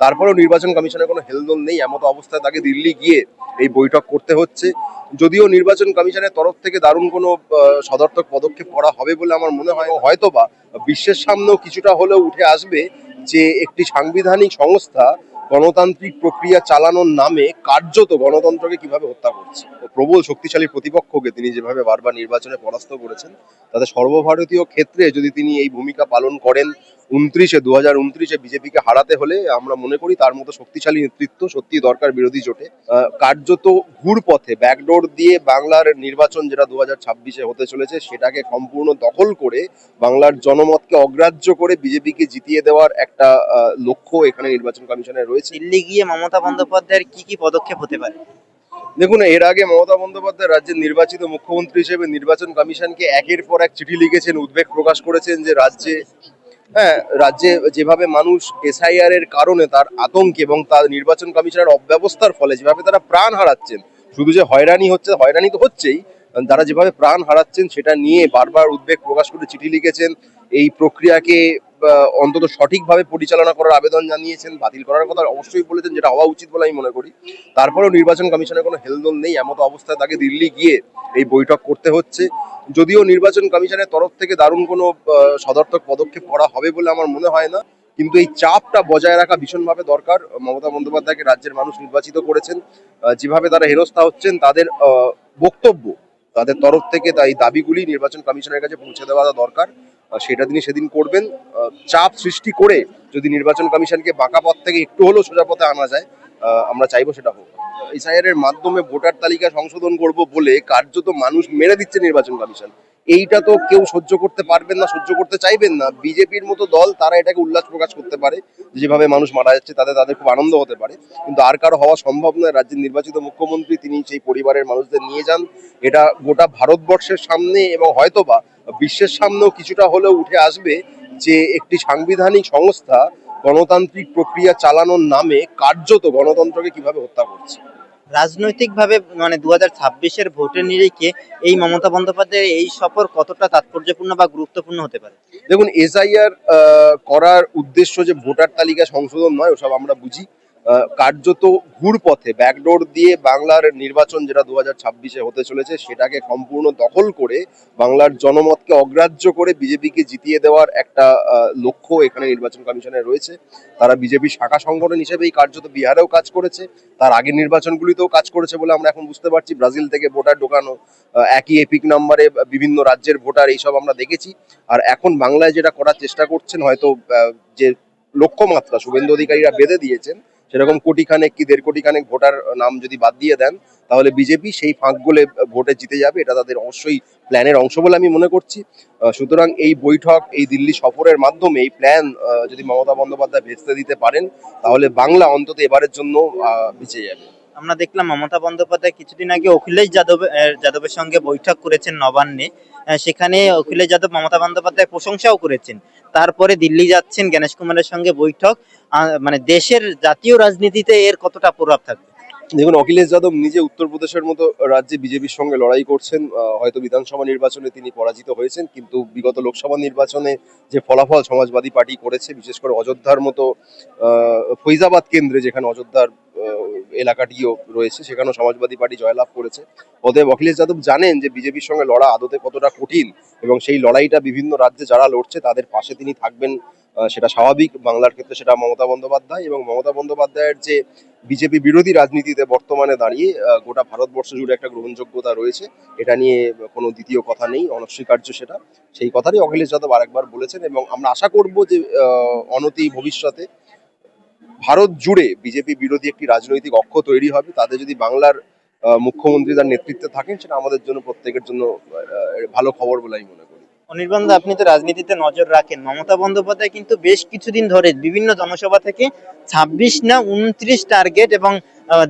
তারপরেও নির্বাচন কমিশনের কোনো হেলদোল নেই, এমত অবস্থায় তাকে দিল্লি গিয়ে এই বৈঠক করতে হচ্ছে। যদিও নির্বাচন কমিশনের তরফ থেকে দারুণ কোনো সদর্থক পদক্ষেপ করা হবে বলে আমার মনে হয়, হয়তোবা বিশ্বের সামনেও কিছুটা হলেও উঠে আসবে যে একটি সাংবিধানিক সংস্থা গণতান্ত্রিক প্রক্রিয়া চালানোর নামে কার্যত গণতন্ত্রকে কীভাবে হত্যা করছে। প্রবল শক্তিশালী প্রতিপক্ষকে তিনি যেভাবে বারবার নির্বাচনে পরাস্ত করেছেন, তাতে সর্বভারতীয় ক্ষেত্রে যদি তিনি এই ভূমিকা পালন করেন উনত্রিশে দু হাজার উনত্রিশে বিজেপিকে হারাতে হলে আমরা মনে করি তার মতো শক্তিশালী নেতৃত্ব সত্যি দরকার বিরোধী জোটে। কার্যত ঘুর পথে ব্যাকডোর দিয়ে বাংলার নির্বাচন যেটা দু হাজার ছাব্বিশে হতে চলেছে সেটাকে সম্পূর্ণ দখল করে বাংলার জনমতকে অগ্রাহ্য করে বিজেপিকে জিতিয়ে দেওয়ার একটা লক্ষ্য এখানে নির্বাচন কমিশনের রয়েছে। দিল্লি গিয়ে মমতা বন্দ্যোপাধ্যায়ের কি কি পদক্ষেপ হতে পারে? দেখুন এর আগে মমতা বন্দ্যোপাধ্যায় রাজ্যের নির্বাচিত মুখ্যমন্ত্রী হিসেবে নির্বাচন কমিশনকে একের পর এক চিঠি লিখেছেন উদ্বেগ প্রকাশ করেছেন যে রাজ্যে হ্যাঁ রাজ্যে যেভাবে মানুষ এসআইআর এর কারণে তার আতঙ্কে এবং তার নির্বাচন কমিশনের অব্যবস্থার ফলে যেভাবে তারা প্রাণ হারাচ্ছেন, শুধু যে হয়রানি হচ্ছে, হয়রানি তো হচ্ছেই, তারা যেভাবে প্রাণ হারাচ্ছেন সেটা নিয়ে বারবার উদ্বেগ প্রকাশ করে চিঠি লিখেছেন, এই প্রক্রিয়াকে অন্তত সঠিকভাবে পরিচালনা করার আবেদন জানিয়েছেন, বাতিল করার কথা অবশ্যই বলেছেন, যেটা হওয়া উচিত বলে আমি মনে করি। তারপরেও নির্বাচন কমিশনের কোনো হেলদোল নেই, এমত অবস্থায় তাকে দিল্লি গিয়ে এই বৈঠক করতে হচ্ছে। যদিও নির্বাচন কমিশনের তরফ থেকে দারুণ কোনো সদর্থক পদক্ষেপ করা হবে বলে আমার মনে হয় না। কিন্তু এই চাপটা বজায় রাখা ভীষণভাবে দরকার। মমতা বন্দ্যোপাধ্যায়কে রাজ্যের মানুষ নির্বাচিত করেছেন। যেভাবে তারা হেনস্থা হচ্ছেন, তাদের বক্তব্য তাদের তরফ থেকে, তাই দাবিগুলি নির্বাচন কমিশনের কাছে পৌঁছে দেওয়া দরকার। সেটা তিনি সেদিন করবেন। চাপ সৃষ্টি করে যদি নির্বাচন কমিশনকে বাঁকা পথ থেকে একটু হলেও সোজা পথে আনা যায় আমরা চাইব সেটা হোক। এসআইআর এর মাধ্যমে ভোটার তালিকা সংশোধন করব বলে কার্যত মানুষ মেরে দিচ্ছে নির্বাচন কমিশন। এইটা তো কেউ সহ্য করতে পারবেন না, সহ্য করতে চাইবেন না। বিজেপির মতো দল, তারা এটাকে উল্লাস প্রকাশ করতে পারে। যেভাবে মানুষ মারা যাচ্ছে, তাতে তাদের খুব আনন্দ হতে পারে। কিন্তু আর কারও হওয়া সম্ভব নয়। রাজ্যের নির্বাচিত মুখ্যমন্ত্রী, তিনি সেই পরিবারের মানুষদের নিয়ে যান। এটা গোটা ভারতবর্ষের সামনে এবং হয়তোবা বিশ্বের সামনেও কিছুটা হলেও উঠে আসবে যে একটি সাংবিধানিক সংস্থা গণতান্ত্রিক প্রক্রিয়া চালানোর নামে কার্যত গণতন্ত্রকে কীভাবে হত্যা করছে? রাজনৈতিকভাবে মানে দু হাজার ছাব্বিশের ভোটের নিরিখে এই মমতা বন্দ্যোপাধ্যায়ের এই সফর কতটা তাৎপর্যপূর্ণ বা গুরুত্বপূর্ণ হতে পারে? দেখুন এসআইআর করার উদ্দেশ্য যে ভোটার তালিকা সংশোধন নয় ওসব আমরা বুঝি। কার্যত ঘুর পথে ব্যাকডোর দিয়ে বাংলার নির্বাচন যেটা দু হাজার ছাব্বিশে হতে চলেছে, সেটাকে সম্পূর্ণ দখল করে বাংলার জনমতকে অগ্রাহ্য করে বিজেপিকে জিতিয়ে দেওয়ার একটা লক্ষ্য এখানে নির্বাচন কমিশনের রয়েছে। তারা বিজেপি শাখা সংগঠন হিসেবেই কার্যত বিহারেও কাজ করেছে, তার আগের নির্বাচনগুলিতেও কাজ করেছে বলে আমরা এখন বুঝতে পারছি। ব্রাজিল থেকে ভোটার ঢোকানো একই এপিক নাম্বারে বিভিন্ন রাজ্যের ভোটার এইসব আমরা দেখেছি। আর এখন বাংলায় যেটা করার চেষ্টা করছেন, হয়তো যে লক্ষ্যমাত্রা শুভেন্দু অধিকারীরা বেঁধে দিয়েছেন সেরকম কোটি খানেক কি, দেড় কোটি খানেক ভোটার নাম যদি বাদ দিয়ে দেন, তাহলে বিজেপি সেই ফাঁক গোলে ভোটে জিতে যাবে। এটা তাদের অবশ্যই প্ল্যানের অংশ বলে আমি মনে করছি। সুতরাং এই বৈঠক, এই দিল্লি সফরের মাধ্যমে এই প্ল্যান যদি মমতা বন্দ্যোপাধ্যায় ভেস্তে দিতে পারেন, তাহলে বাংলা অন্তত এবারের জন্য বেঁচে যাবে। আমরা দেখলাম মমতা বন্দ্যোপাধ্যায় কিছুদিন আগে অখিলেশ যাদব যাদবের সঙ্গে বৈঠক করেছেন নবান্নে। সেখানে অখিলেশ যাদব মমতা বন্দ্যোপাধ্যায় প্রশংসাও করেছেন। তারপরে দিল্লি যাচ্ছেন গণেশ কুমারের সঙ্গে বৈঠক। মানে দেশের জাতীয় রাজনীতিতে এর কতটা প্রভাব থাকবে? দেখুন, অখিলেশ যাদব নিজে উত্তরপ্রদেশের মতো রাজ্যে বিজেপির সঙ্গে লড়াই করছেন। হয়তো বিধানসভা নির্বাচনে তিনি পরাজিত হয়েছেন, কিন্তু বিগত লোকসভা নির্বাচনে যে ফলাফল সমাজবাদী পার্টি করেছে, বিশেষ করে অযোধ্যার মতো ফৈজাবাদ কেন্দ্রে যেখানে অযোধ্যার এলাকাটিও রয়েছে, সেখানেও সমাজবাদী পার্টি জয়লাভ করেছে। অতএব অখিলেশ যাদব জানেন যে বিজেপির সঙ্গে লড়া আদতে কতটা কঠিন এবং সেই লড়াইটা বিভিন্ন রাজ্যে যারা লড়ছে তাদের পাশে তিনি থাকবেন সেটা স্বাভাবিক। বাংলার ক্ষেত্রে সেটা মমতা বন্দ্যোপাধ্যায় এবং মমতা বন্দ্যোপাধ্যায়ের যে বিজেপি বিরোধী রাজনীতিতে বর্তমানে দাঁড়িয়ে গোটা ভারতবর্ষ জুড়ে একটা গ্রহণযোগ্যতা রয়েছে, এটা নিয়ে কোনো দ্বিতীয় কথা নেই, অনস্বীকার্য সেটা। সেই কথারই অখিলেশ যাদব আরেকবার বলেছেন এবং আমরা আশা করব যে অনতি ভবিষ্যতে ভারত জুড়ে বিজেপি বিরোধী একটি রাজনৈতিক অক্ষ তৈরি হবে, তাতে যদি বাংলার মুখ্যমন্ত্রী তার নেতৃত্বে থাকেন, সেটা আমাদের জন্য প্রত্যেকের জন্য ভালো খবর বলে আমি মনে করি। অনির্বাণ আপনি তো রাজনীতিতে নজর রাখেন। মমতা বন্দ্যোপাধ্যায় কিন্তু বেশ কিছুদিন ধরে বিভিন্ন জনসভা থেকে ছাব্বিশ না উনত্রিশ টার্গেট এবং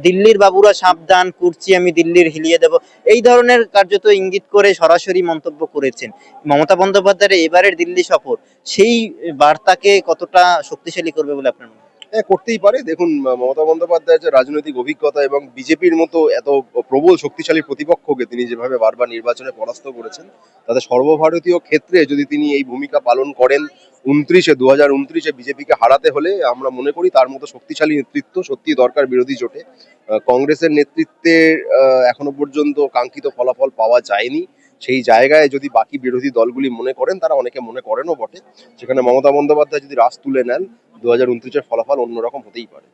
দিল্লির বাবুরা সাবধান করছি আমি দিল্লির হিলিয়ে দেব, এই ধরনের কার্যত ইঙ্গিত করে সরাসরি মন্তব্য করেছেন। মমতা বন্দ্যোপাধ্যায়ের এবারের দিল্লি সফর, সেই বার্তাকে কতটা শক্তিশালী করবে বলে আপনার মনে হয়? করতেই পারে দেখুন মমতা বন্দ্যোপাধ্যায়ের যে রাজনৈতিক অভিজ্ঞতা এবং বিজেপির মতো এত প্রবল শক্তিশালী প্রতিপক্ষকে তিনি যেভাবে বারবার নির্বাচনে পরাস্ত করেছেন তাতে সর্বভারতীয় ক্ষেত্রে যদি তিনি এই ভূমিকা পালন করেন উনত্রিশে দু হাজার উনত্রিশে বিজেপিকে হারাতে হলে আমরা মনে করি তার মতো শক্তিশালী নেতৃত্ব সত্যি দরকার বিরোধী জোটে কংগ্রেসের নেতৃত্বে আহ, এখনও পর্যন্ত কাঙ্ক্ষিত ফলাফল পাওয়া যায়নি সেই জায়গায় যদি বাকি বিরোধী দলগুলি মনে করেন, তারা অনেকে মনে করেনও বটে। সেখানে মমতা বন্দ্যোপাধ্যায় যদি রাস তুলে নেন, দু হাজার উনত্রিশের ফলাফল অন্যরকম হতেই পারে।